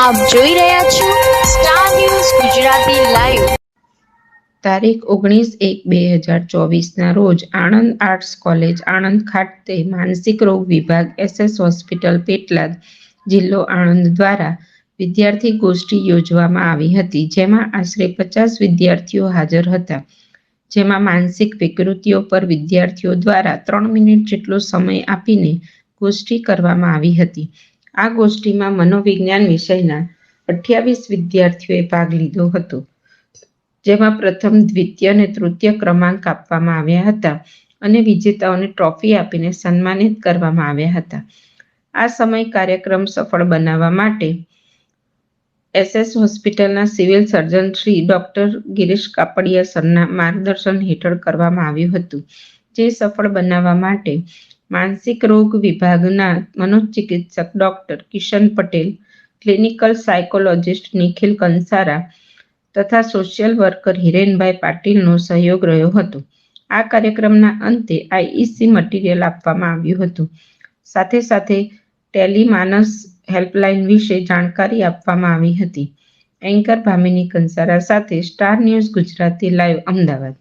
આપ જોઈ રહ્યા છો સ્ટાર ન્યૂઝ ગુજરાતી લાઈવ તારીખ ઓગણીસ એક બે હજાર ચોવીસના રોજ આણંદ આર્ટ્સ કોલેજ, આણંદ ખાતે માનસિક રોગ વિભાગ, એસએસ હોસ્પિટલ, પેટલાદ જિલ્લો આણંદ દ્વારા વિદ્યાર્થી ગોષ્ઠી યોજવામાં આવી હતી, જેમાં આશરે પચાસ વિદ્યાર્થીઓ હાજર હતા. જેમાં માનસિક વિકૃતિઓ પર વિદ્યાર્થીઓ દ્વારા ત્રણ મિનિટ જેટલો સમય આપીને ગોષ્ઠી કરવામાં આવી હતી. આ ગોષ્ઠીમાં મનોવિજ્ઞાન વિષયના અઠ્યાવીસ વિદ્યાર્થીઓએ ભાગ લીધો હતો, જેમાં પ્રથમ, દ્વિતીય અને તૃતીય ક્રમાંક આપવામાં આવ્યા હતા અને વિજેતાઓને ટ્રોફી આપીને સન્માનિત કરવામાં આવ્યા હતા. આ સમય કાર્યક્રમ સફળ બનાવવા માટે એસએસ હોસ્પિટલના civil surgeon Shri doctor Girish Kapadia સરના માર્ગદર્શન હેઠળ કરવામાં આવ્યું હતું, જે સફળ બનાવવા માટે માનસિક રોગ વિભાગના મનોચિકિત્સક doctor Kishan Patel, clinical psychologist Nikhil Kansara તથા સોશિયલ વર્કર હિરેનભાઈ પાટીલનો સહયોગ રહ્યો હતો. આ કાર્યક્રમના અંતે આઈઈસી મટીરિયલ આપવામાં આવ્યું હતું. સાથે સાથે ટેલિમાનસ હેલ્પલાઇન વિશે જાણકારી આપવામાં આવી હતી. એન્કર ભામિની કંસારા સાથે star news Gujarati live Ahmedabad.